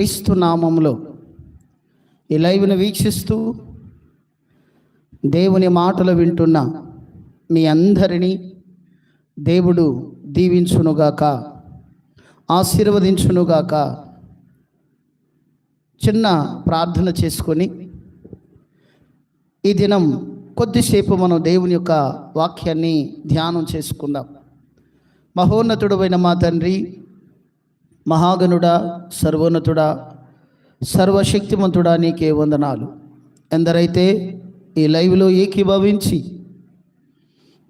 క్రీస్తు నామంలో ఈ లైవ్ను వీక్షిస్తూ దేవుని మాటలు వింటున్న మీ అందరినీ దేవుడు దీవించునుగాక ఆశీర్వదించునుగాక చిన్న ప్రార్థన చేసుకొని ఈ దినం కొద్దిసేపు మనం దేవుని యొక్క వాక్యాన్ని ధ్యానం చేసుకుందాం. మహోన్నతుడైన మా తండ్రి మహాగణుడా సర్వోన్నతుడా సర్వశక్తిమంతుడా నీకే వందనాలు. ఎందరైతే ఈ లైవ్లో ఏకీభవించి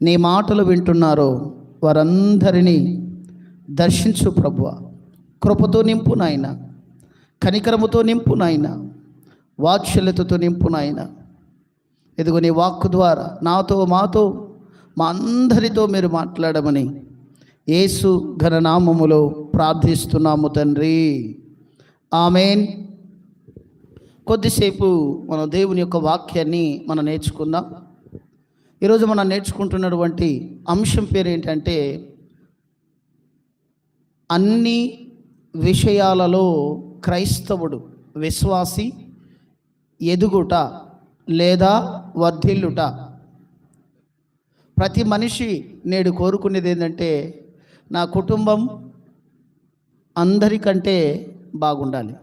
నీ మాటలు వింటున్నారో వారందరినీ దర్శించు ప్రభువ. కృపతో నింపు నాయన కనికరముతో నింపు నాయన వాత్సల్యతతో నింపు నాయన. ఇదిగో నీ వాక్కు ద్వారా నాతో మాతో మా అందరితో మీరు మాట్లాడమని యేసు ఘననామములో ప్రార్థిస్తున్నాము తండ్రి. ఆమెన్. కొద్దిసేపు మనం దేవుని యొక్క వాక్యాన్ని మనం నేర్చుకుందాం. ఈరోజు మనం నేర్చుకుంటున్నటువంటి అంశం పేరు ఏంటంటే అన్ని విషయాలలో క్రైస్తవుడు విశ్వాసి ఎదుగుట లేదా వర్ధిల్లుట. ప్రతి మనిషి నేడు కోరుకునేది ఏంటంటే నా కుటుంబం అందరికంటే బాగుండాలి.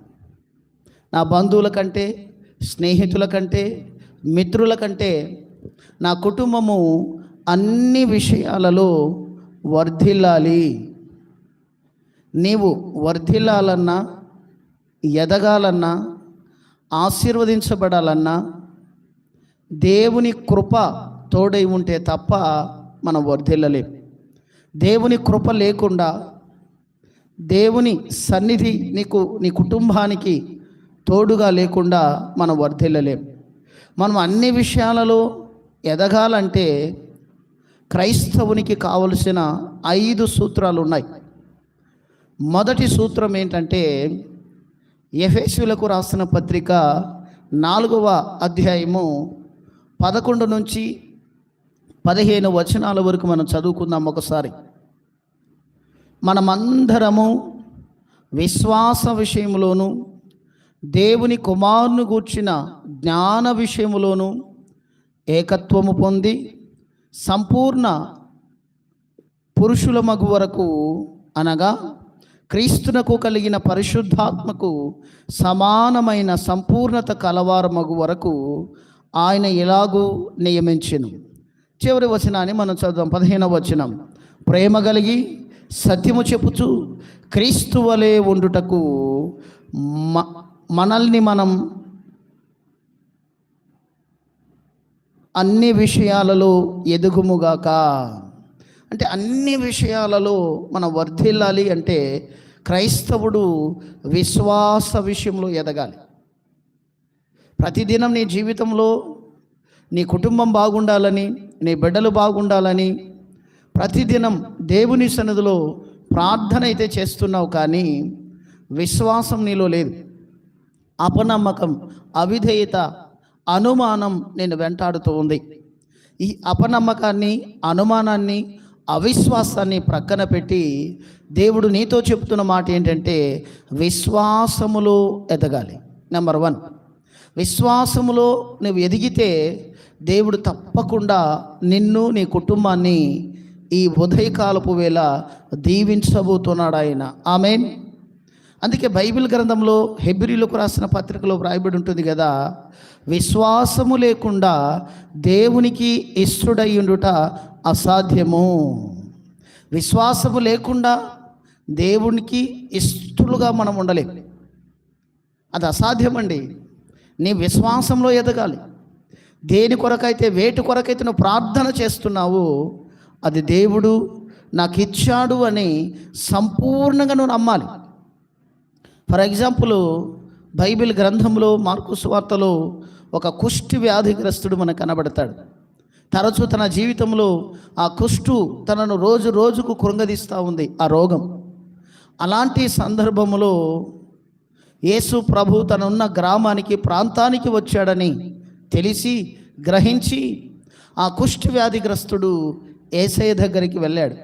నా బంధువుల కంటే స్నేహితుల కంటే మిత్రుల కంటే నా కుటుంబము అన్ని విషయాలలో వర్ధిల్లాలి. నీవు వర్ధిల్లాలన్నా ఎదగాలన్నా ఆశీర్వదించబడాలన్నా దేవుని కృప తోడై ఉంటే తప్ప మనం వర్ధిల్లలేం. దేవుని కృప లేకుండా దేవుని సన్నిధి నీకు నీ కుటుంబానికి తోడుగా లేకుండా మనం వర్ధిల్లలేం. మనం అన్ని విషయాలలో ఎదగాలంటే క్రైస్తవునికి కావలసిన ఐదు సూత్రాలు ఉన్నాయి మొదటి సూత్రం ఏంటంటే ఎఫెసులకు రాసిన పత్రిక నాలుగవ అధ్యాయము పదకొండు నుంచి పదిహేను వచనాల వరకు మనం చదువుకుందాం ఒకసారి. మనమందరము విశ్వాస విషయంలోను దేవుని కుమారుని గూర్చిన జ్ఞాన విషయములోను ఏకత్వము పొంది సంపూర్ణ పురుషుల మగు వరకు అనగా క్రీస్తునకు కలిగిన పరిశుద్ధాత్మకు సమానమైన సంపూర్ణత కలవారు మగు వరకు ఆయన ఎలాగూ నియమించను. చివరి వచనాన్ని మనం చదుదాం. పదిహేనవ వచనం. ప్రేమ కలిగి సత్యము చెప్పుచు క్రీస్తు వలె ఉండుటకు మ మనల్ని మనం అన్ని విషయాలలో ఎదుగుముగాక. అంటే అన్ని విషయాలలో మనం వర్ధిల్లాలి అంటే క్రైస్తవుడు విశ్వాస విషయంలో ఎదగాలి. ప్రతిదినం నీ జీవితంలో నీ కుటుంబం బాగుండాలని నీ బిడ్డలు బాగుండాలని ప్రతిదినం దేవుని సన్నిధిలో ప్రార్థన అయితే చేస్తున్నావు కానీ విశ్వాసం నీలో లేదు. అపనమ్మకం అవిధేయత అనుమానం నేను వెంటాడుతూ ఉంది. ఈ అపనమ్మకాన్ని అనుమానాన్ని అవిశ్వాసాన్ని ప్రక్కన పెట్టి దేవుడు నీతో చెప్తున్న మాట ఏంటంటే విశ్వాసములో ఎదగాలి. Number one. విశ్వాసములో నువ్వు ఎదిగితే దేవుడు తప్పకుండా నిన్ను నీ కుటుంబాన్ని ఈ ఉదయకాలపు వేళ దీవించబోతున్నాడు ఆయన. ఆమెన్. అందుకే బైబిల్ గ్రంథంలో హెబ్రిలకు రాసిన పత్రికలో వ్రాయబడి ఉంటుంది కదా విశ్వాసము లేకుండా దేవునికి ఇష్టడై ఉండుట అసాధ్యము. విశ్వాసము లేకుండా దేవునికి ఇష్టలుగా మనం ఉండలేం. అది అసాధ్యమండి. నీ విశ్వాసంలో ఎదగాలి. దేని కొరకైతే వేటి కొరకైతే నువ్వు ప్రార్థన చేస్తున్నావు అది దేవుడు నాకు ఇచ్చాడు అని సంపూర్ణంగా నువ్వు నమ్మాలి. ఫర్ ఎగ్జాంపుల్ బైబిల్ గ్రంథంలో మార్కు సువార్తలో ఒక కుష్టి వ్యాధిగ్రస్తుడు మనకు కనబడతాడు. తరచూ తన జీవితంలో ఆ కుష్టు తనను రోజు రోజుకు కృంగదీస్తూ ఉంది ఆ రోగం. అలాంటి సందర్భంలో యేసు ప్రభు తనున్న గ్రామానికి ప్రాంతానికి వచ్చాడని తెలిసి గ్రహించి ఆ కుష్టి వ్యాధిగ్రస్తుడు ఏసయ్య దగ్గరికి వెళ్ళాడు.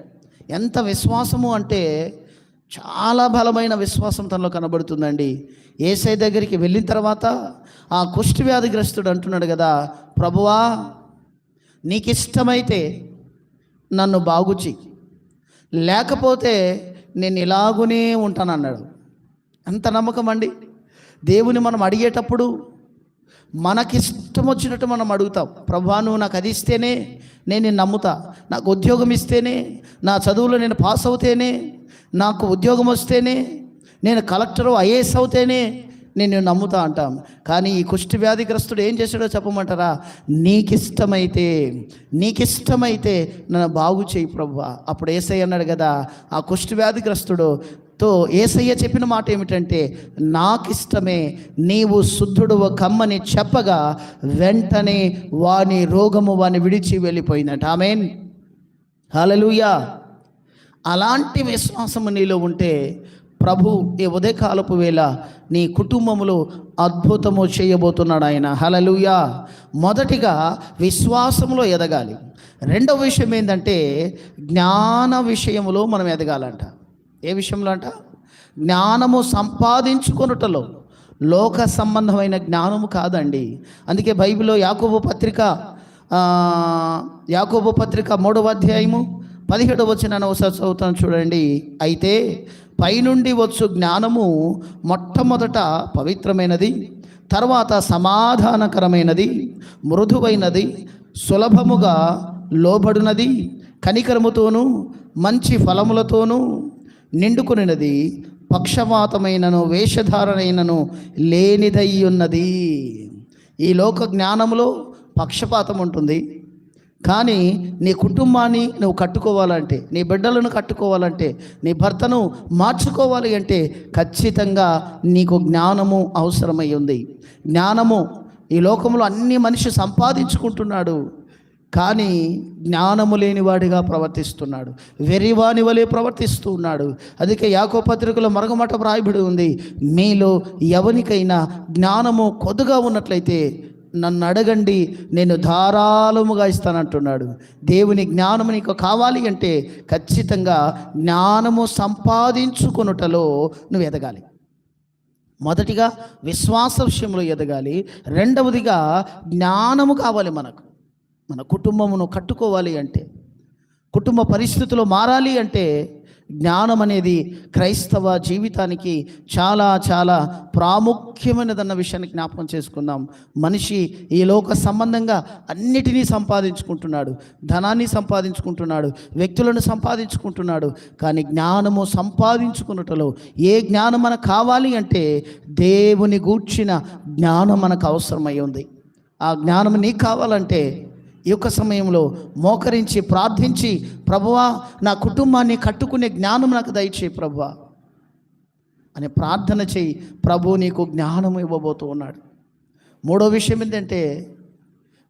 ఎంత విశ్వాసము అంటే చాలా బలమైన విశ్వాసం తనలో కనబడుతుందండి. ఏసై దగ్గరికి వెళ్ళిన తర్వాత ఆ కుష్టి వ్యాధిగ్రస్తుడు అంటున్నాడు కదా ప్రభువా నీకు ఇష్టమైతే నన్ను బాగుచి లేకపోతే నేను ఇలాగునే ఉంటానన్నాడు. ఎంత నమ్మకం అండి. దేవుని మనం అడిగేటప్పుడు మనకిష్టం వచ్చినట్టు మనం అడుగుతాం. ప్రభా నువ్వు నాకు అది ఇస్తేనే నేను నేను నమ్ముతా. నాకు ఉద్యోగం ఇస్తేనే నా చదువులో నేను పాస్ అవుతేనే నాకు ఉద్యోగం వస్తేనే నేను కలెక్టరు ఐఏఎస్ అవుతేనే నేను నమ్ముతా అంటాం. కానీ ఈ కుష్టి వ్యాధిగ్రస్తుడు ఏం చేశాడో చెప్పమంటారా? నీకిష్టమైతే నీకిష్టమైతే నన్ను బాగు చేయి ప్రభు. అప్పుడు ఏసై అన్నాడు కదా ఆ కుష్టి వ్యాధిగ్రస్తుడు తో ఏసయ్య చెప్పిన మాట ఏమిటంటే నాకిష్టమే నీవు శుద్ధుడు కమ్మని చెప్పగా వెంటనే వాని రోగము వాని విడిచి వెళ్ళిపోయిందట ఆమెన్. హలలుయా అలాంటి విశ్వాసము నీలో ఉంటే ప్రభు ఈ ఉదయకాలపు వేళ నీ కుటుంబములో అద్భుతము చేయబోతున్నాడు ఆయన. హలలుయా మొదటిగా విశ్వాసములో ఎదగాలి. రెండవ విషయం ఏంటంటే జ్ఞాన విషయంలో మనం ఎదగాలంట. ఏ విషయంలో అంట? జ్ఞానము సంపాదించుకొనుటలో. లోక సంబంధమైన జ్ఞానము కాదండి. అందుకే బైబిల్లో యాకోబు పత్రిక యాకోబు పత్రిక మూడవ అధ్యాయము పదిహేడవ వచ్చిన ఒకసారి చదువుతాను చూడండి. అయితే పైనుండి వచ్చు జ్ఞానము మొట్టమొదట పవిత్రమైనది తర్వాత సమాధానకరమైనది మృదువైనది సులభముగా లోబడినది కనికరముతోనూ మంచి ఫలములతోనూ నిండుకునినది పక్షపాతమైనను వేషధారణైనను లేనిదయ్యున్నది. ఈ లోక జ్ఞానములో పక్షపాతం ఉంటుంది. కానీ నీ కుటుంబాన్ని నువ్వు కట్టుకోవాలంటే నీ బిడ్డలను కట్టుకోవాలంటే నీ భర్తను మార్చుకోవాలి అంటే ఖచ్చితంగా నీకు జ్ఞానము అవసరమై ఉంది. జ్ఞానము ఈ లోకంలో అన్ని మనిషి సంపాదించుకుంటున్నాడు. కానీ జ్ఞానము లేనివాడిగా ప్రవర్తిస్తున్నాడు. వెరివాని వలె ప్రవర్తిస్తూ ఉన్నాడు అందుకే యాకో పత్రికలో మరొకమాట వ్రాయబడి ఉంది. మీలో ఎవరికైనా జ్ఞానము కొద్దుగా ఉన్నట్లయితే నన్ను అడగండి నేను ధారాళముగా ఇస్తానంటున్నాడు. దేవుని జ్ఞానము నీకు కావాలి అంటే ఖచ్చితంగా జ్ఞానము సంపాదించుకొనుటలో నువ్వు ఎదగాలి. మొదటిగా విశ్వాస విషయంలో ఎదగాలి. రెండవదిగా జ్ఞానము కావాలి మనకు. మన కుటుంబమును కట్టుకోవాలి అంటే కుటుంబ పరిస్థితులు మారాలి అంటే జ్ఞానం అనేది క్రైస్తవ జీవితానికి చాలా చాలా ప్రాముఖ్యమైనదన్న విషయాన్ని జ్ఞాపకం చేసుకుందాం. మనిషి ఈ లోక సంబంధంగా అన్నిటినీ సంపాదించుకుంటున్నాడు ధనాన్ని సంపాదించుకుంటున్నాడు వ్యక్తులను సంపాదించుకుంటున్నాడు కానీ జ్ఞానము సంపాదించుకున్నటలో ఏ జ్ఞానం మనకు కావాలి అంటే దేవుని గూర్చిన జ్ఞానం మనకు అవసరమై ఉంది. ఆ జ్ఞానం నీకు కావాలంటే ఈ యొక్క సమయంలో మోకరించి ప్రార్థించి ప్రభువా నా కుటుంబాన్ని కట్టుకునే జ్ఞానం నాకు దయచేయి ప్రభువా. అని ప్రార్థన చేయి. ప్రభు నీకు జ్ఞానం ఇవ్వబోతూ ఉన్నాడు. మూడో విషయం ఏంటంటే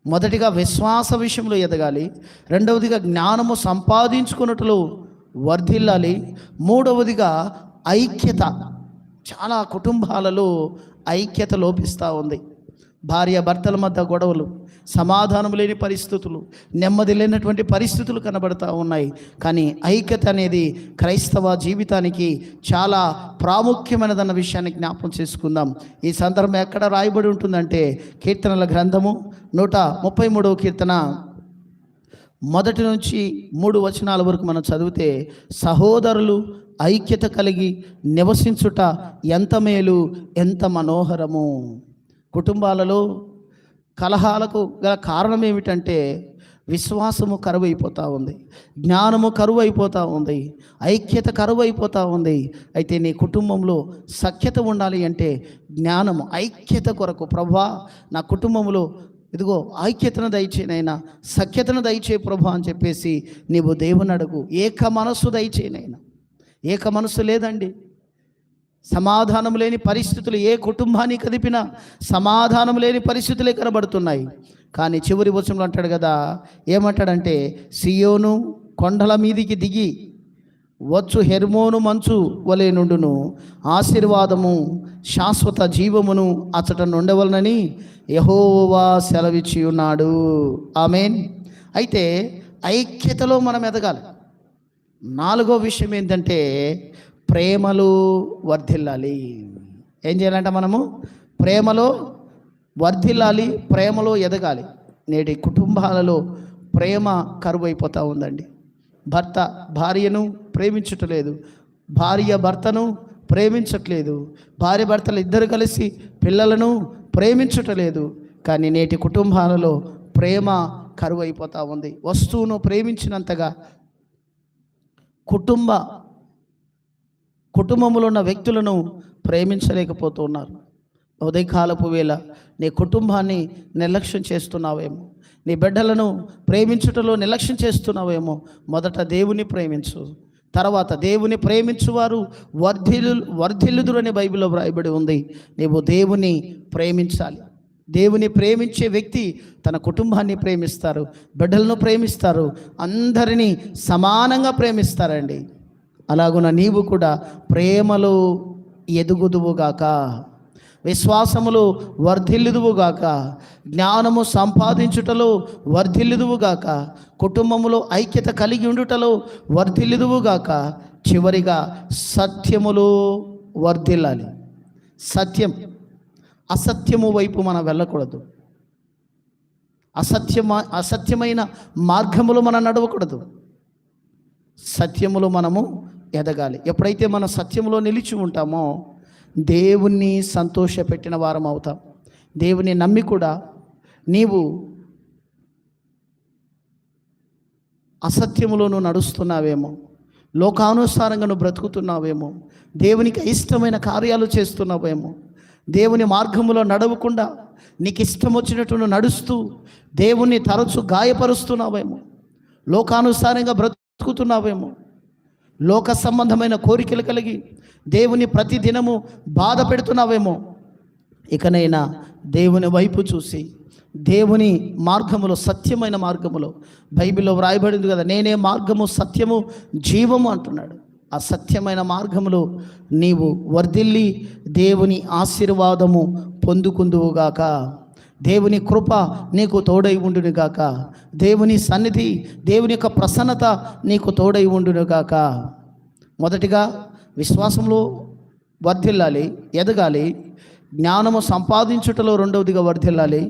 మొదటిగా విశ్వాస విషయంలో ఎదగాలి. రెండవదిగా జ్ఞానము సంపాదించుకున్నట్లు వర్ధిల్లాలి. మూడవదిగా ఐక్యత. చాలా కుటుంబాలలో ఐక్యత లోపిస్తూ ఉంది. భార్య భర్తల మధ్య గొడవలు సమాధానం లేని పరిస్థితులు నెమ్మది లేనటువంటి పరిస్థితులు కనబడతా ఉన్నాయి. కానీ ఐక్యత అనేది క్రైస్తవ జీవితానికి చాలా ప్రాముఖ్యమైనదన్న విషయాన్ని జ్ఞాపం చేసుకుందాం. ఈ సందర్భం ఎక్కడ రాయబడి ఉంటుందంటే కీర్తనల గ్రంథము నూట ముప్పై మూడవ కీర్తన. మొదటి నుంచి మూడు వచనాల వరకు మనం చదివితే సహోదరులు ఐక్యత కలిగి నివసించుట ఎంత మేలు ఎంత మనోహరము. కుటుంబాలలో కలహాలకు గల కారణం ఏమిటంటే విశ్వాసము కరువు అయిపోతూ ఉంది జ్ఞానము కరువు అయిపోతూ ఉంది ఐక్యత కరువు అయిపోతూ ఉంది. అయితే నీ కుటుంబంలో సఖ్యత ఉండాలి అంటే జ్ఞానము ఐక్యత కొరకు ప్రభా నా కుటుంబంలో ఇదిగో ఐక్యతను దయచేనైనా సఖ్యతను దయచే ప్రభా అని చెప్పేసి నీవు దేవుని అడుగు ఏక మనస్సు దయచేనైనా. ఏక మనస్సు లేదండి. సమాధానం లేని పరిస్థితులు ఏ కుటుంబాన్ని కదిపినా సమాధానం లేని పరిస్థితులే కనబడుతున్నాయి. కానీ చివరి వచనంలో అంటాడు కదా ఏమంటాడంటే సియోను కొండల మీదికి దిగి వచ్చు హెర్మోను మంచు వలె నుండును ఆశీర్వాదము శాశ్వత జీవమును అచట నుండవలనని యహోవా సెలవిచ్చి ఉన్నాడు ఆమెన్. అయితే ఐక్యతలో మనం ఎదగాలి. నాలుగో విషయం ఏంటంటే ప్రేమలు వర్ధిల్లాలి. ఏం చేయాలంట మనము ప్రేమలో వర్ధిల్లాలి ప్రేమలో ఎదగాలి. నేటి కుటుంబాలలో ప్రేమ కరువైపోతూ ఉందండి. భర్త భార్యను ప్రేమించటలేదు భార్య భర్తను ప్రేమించట్లేదు భార్య భర్తలు ఇద్దరు కలిసి పిల్లలను ప్రేమించటలేదు కానీ నేటి కుటుంబాలలో ప్రేమ కరువైపోతూ ఉంది. వస్తువును ప్రేమించినంతగా కుటుంబ కుటుంబంలో ఉన్న వ్యక్తులను ప్రేమించలేకపోతున్నారు. ఉదయకాలపు వేళ నీ కుటుంబాన్ని నిర్లక్ష్యం చేస్తున్నావేమో. నీ బిడ్డలను ప్రేమించుటలో నిర్లక్ష్యం చేస్తున్నావేమో. మొదట దేవుని ప్రేమించు. తర్వాత దేవుని ప్రేమించువారు వర్ధిల్లు వర్ధిల్లుదురు అనే బైబిల్లో వ్రాయబడి ఉంది. నీవు దేవుని ప్రేమించాలి. దేవుని ప్రేమించే వ్యక్తి తన కుటుంబాన్ని ప్రేమిస్తారు. బిడ్డలను ప్రేమిస్తారు. అందరినీ సమానంగా ప్రేమిస్తారండి. అలాగున నీవు కూడా ప్రేమలో ఎదుగుదువుగాక విశ్వాసములు వర్ధిల్లుదువుగాక జ్ఞానము సంపాదించుటలో వర్ధిల్లుదువుగాక కుటుంబములో ఐక్యత కలిగి ఉండుటలో వర్ధిల్లుదువుగాక చివరిగా సత్యములో వర్ధిల్లాలి. సత్యం అసత్యము వైపు మనం వెళ్ళకూడదు. అసత్యమ అసత్యమైన మార్గములు మనం నడవకూడదు. సత్యములో మనము ఎదగాలి. ఎప్పుడైతే మనం సత్యంలో నిలిచి ఉంటామో దేవుణ్ణి సంతోషపెట్టిన వారం అవుతాం. దేవుని నమ్మి కూడా నీవు అసత్యములో నువ్వు నడుస్తున్నావేమో లోకానుసారంగా నువ్వు బ్రతుకుతున్నావేమో దేవునికి ఇష్టమైన కార్యాలు చేస్తున్నావేమో దేవుని మార్గములో నడవకుండా నీకు ఇష్టం వచ్చినట్టు నువ్వు నడుస్తూ దేవుణ్ణి తరచు గాయపరుస్తున్నావేమో లోకానుసారంగా బ్రతుకుతున్నావేమో లోక సంబంధమైన కోరికలు కలిగి దేవుని ప్రతి దినము బాధ పెడుతున్నావేమో. ఇకనైనా దేవుని వైపు చూసి దేవుని మార్గములో సత్యమైన మార్గములో బైబిల్లో వ్రాయబడింది కదా నేనే మార్గము సత్యము జీవము అంటున్నాడు. ఆ సత్యమైన మార్గములో నీవు వర్ధిల్లి దేవుని ఆశీర్వాదము పొందుకుందువుగాక. దేవుని కృప నీకు తోడై ఉండునుగాక. దేవుని సన్నిధి దేవుని యొక్క ప్రసన్నత నీకు తోడై ఉండునుగాక. మొదటిగా విశ్వాసంలో వర్ధిల్లాలి ఎదగాలి జ్ఞానము సంపాదించుటలో రెండవదిగా వర్ధిల్లాలి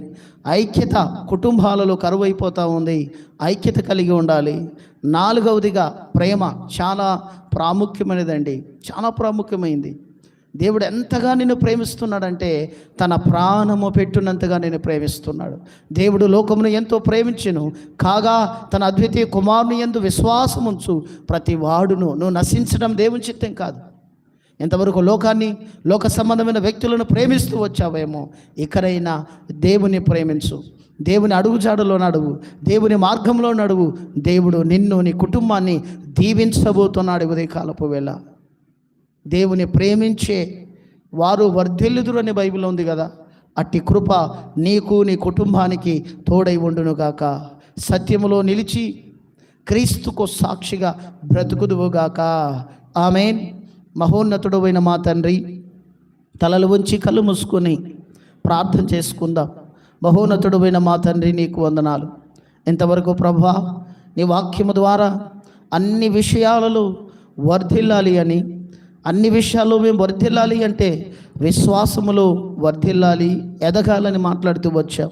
ఐక్యత కుటుంబాలలో కరువైపోతూ ఉంది ఐక్యత కలిగి ఉండాలి. నాలుగవదిగా ప్రేమ చాలా ప్రాముఖ్యమైనదండి చాలా ప్రాముఖ్యమైంది. దేవుడు ఎంతగా నిన్ను ప్రేమిస్తున్నాడంటే తన ప్రాణము పెట్టునంతగా నేను ప్రేమిస్తున్నాడు. దేవుడు లోకమును ఎంతో ప్రేమించును. కాగా తన అద్వితీయ కుమారుని ఎందు విశ్వాసం ఉంచు ప్రతి వాడును. నువ్వు నశించడం దేవుని చిత్తం కాదు. ఎంతవరకు లోకాన్ని లోక సంబంధమైన వ్యక్తులను ప్రేమిస్తూ వచ్చావేమో ఇకరైనా దేవుని ప్రేమించు. దేవుని అడుగుజాడలో నడువు దేవుని మార్గంలో నడువు. దేవుడు నిన్ను నీ కుటుంబాన్ని దీవించబోతున్నాడు ఉదయకాలపు వేళ. దేవుని ప్రేమించే వారు వర్ధిల్లుదురు అని బైబిల్ ఉంది కదా. అట్టి కృప నీకు నీ కుటుంబానికి తోడై ఉండునుగాక సత్యములో నిలిచి క్రీస్తుకు సాక్షిగా బ్రతుకుదువుగాక ఆమెన్. మహోన్నతుడమైన మా తండ్రి తలలు ఉంచి కళ్ళు మూసుకొని ప్రార్థన చేసుకుందాం. మహోన్నతుడు అయిన మా తండ్రి నీకు వందనాలు. ఇంతవరకు ప్రభా నీ వాక్యము ద్వారా అన్ని విషయాలలో వర్ధిల్లాలి అని అన్ని విషయాల్లో మేము వర్ధిల్లాలి అంటే విశ్వాసములో వర్ధిల్లాలి ఎదగాలని మాట్లాడుతూ వచ్చాం.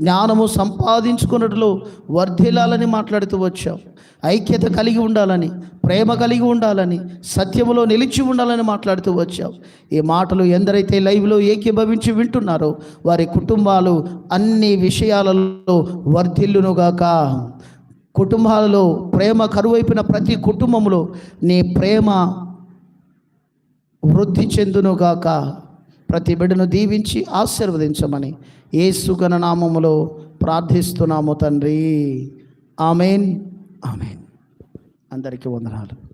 జ్ఞానము సంపాదించుకున్నట్లో వర్ధిల్లాలని మాట్లాడుతూ వచ్చాం. ఐక్యత కలిగి ఉండాలని ప్రేమ కలిగి ఉండాలని సత్యములో నిలిచి ఉండాలని మాట్లాడుతూ వచ్చాం. ఈ మాటలు ఎందరైతే లైవ్లో ఏకీభవించి వింటున్నారో వారి కుటుంబాలు అన్ని విషయాలలో వర్ధిల్లునుగాక కుటుంబాలలో ప్రేమ కరువైపోయిన ప్రతి కుటుంబంలో నీ ప్రేమ వృద్ధి చెందునుగాక ప్రతి బిడ్డను దీవించి ఆశీర్వదించమని ఏసుగణ నామములో ప్రార్థిస్తున్నాము తండ్రి. ఆమెన్. ఆమెన్. అందరికీ వందనాలు.